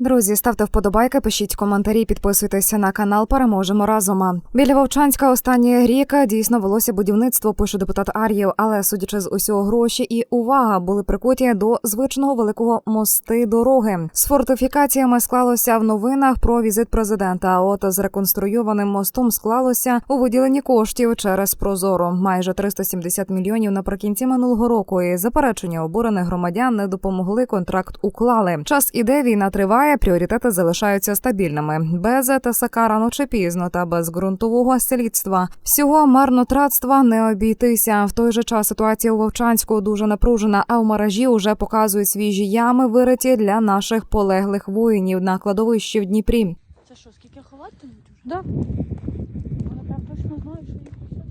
Друзі, ставте вподобайки, пишіть коментарі, підписуйтеся на канал. Переможемо разом. Біля Вовчанська останній рік дійсно велося будівництво. Пише депутат Ар'єв, але судячи з усього гроші і увага були прикуті до звичного великого мости дороги. З фортифікаціями склалося в новинах про візит президента. А от з реконструйованим мостом склалося у виділенні коштів через Прозоро. Майже 370 мільйонів наприкінці минулого року. І заперечення обурених громадян не допомогли. Контракт уклали. Час іде, війна триває. Пріоритети залишаються стабільними. Без ТСК рано чи пізно та без ґрунтового слідства. Всього марнотратства не обійтися. В той же час ситуація у Вовчанську дуже напружена. А в мережі уже показують свіжі ями, вириті для наших полеглих воїнів на кладовищі в Дніпрі. Це що, скільки ховати? Да. Вони прям точно знають, що їх усе.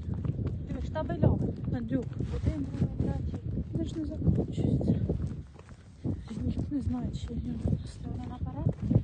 Дивись, штабелями. Надюк. Один, другий, третій. Вони ж не закінчуються. Знає, чи сторони наперед.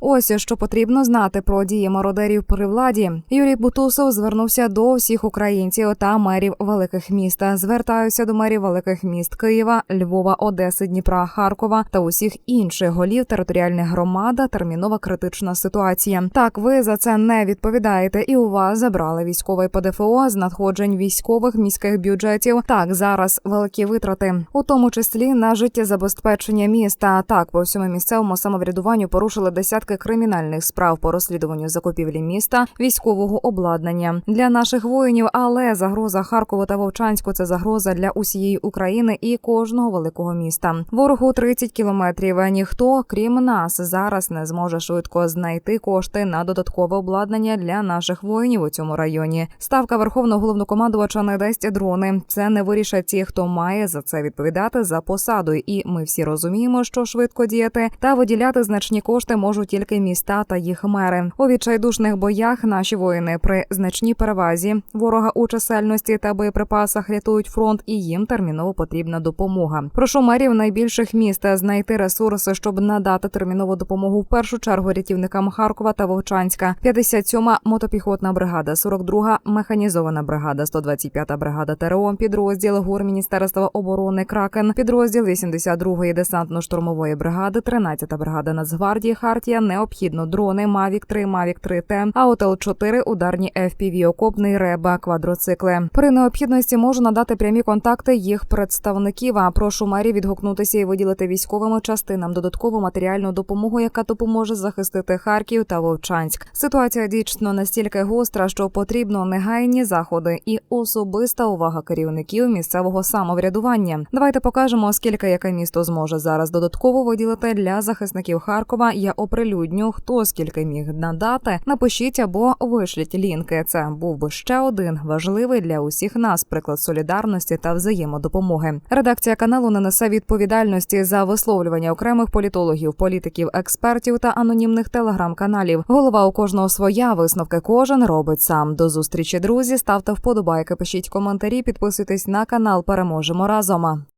Ось що потрібно знати про дії мародерів при владі. Юрій Бутусов звернувся до всіх українців та мерів великих міст. Звертаюся до мерів великих міст Києва, Львова, Одеси, Дніпра, Харкова та усіх інших голів територіальних громад. Термінова критична ситуація. Так, ви за це не відповідаєте, і у вас забрали військовий ПДФО з надходжень військових міських бюджетів. Так, зараз великі витрати, у тому числі на життєзабезпечення міста. Так, по всьому місцевому самоврядуванню порушили десятки кримінальних справ по розслідуванню закупівлі міста, військового обладнання для наших воїнів. Але загроза Харкову та Вовчанську це загроза для усієї України і кожного великого міста. Ворогу 30 кілометрів. Ніхто, крім нас, зараз не зможе швидко знайти кошти на додаткове обладнання для наших воїнів у цьому районі. Ставка верховного головнокомандувача не дасть дрони. Це не вирішать ті, хто має за це відповідати за посадою. І ми всі розуміємо, що швидко діяти та виділяти значні кошти можуть тільки міста та їх мери. У відчайдушних боях наші воїни при значній перевазі ворога у чисельності та боєприпасах рятують фронт, і їм терміново потрібна допомога. Прошу мерів найбільших міст знайти ресурси, щоб надати термінову допомогу в першу чергу рятівникам Харкова та Вовчанська. 57-ма мотопіхотна бригада, 42-га механізована бригада, 125-та бригада ТРО, підрозділ ГУР Міністерства оборони Кракен, підрозділ 82-ї десантно-штурмової бригади, 13-та бригада Нацгвардії Хартія. Необхідно дрони Мавік 3 Мавік 3 Т, АОТЛ 4 ударні FPV, окопний реба, квадроцикли. При необхідності можу надати прямі контакти їх представників. А прошу мерів відгукнутися і виділити військовим частинам додаткову матеріальну допомогу, яка допоможе захистити Харків та Вовчанськ. Ситуація дійсно настільки гостра, що потрібно негайні заходи і особиста увага керівників місцевого самоврядування. Давайте покажемо, скільки яке місто зможе зараз додатково виділити для захисників Харкова. Я оприлюдню, хто скільки міг надати. Напишіть або вишліть лінки. Це був би ще один важливий для усіх нас приклад солідарності та взаємодопомоги. Редакція каналу не несе відповідальності за висловлювання окремих політологів, політиків, експертів та анонімних телеграм-каналів. Голова у кожного своя висновки кожен робить сам. До зустрічі, друзі. Ставте вподобайки, пишіть коментарі, підписуйтесь на канал. Переможемо разом.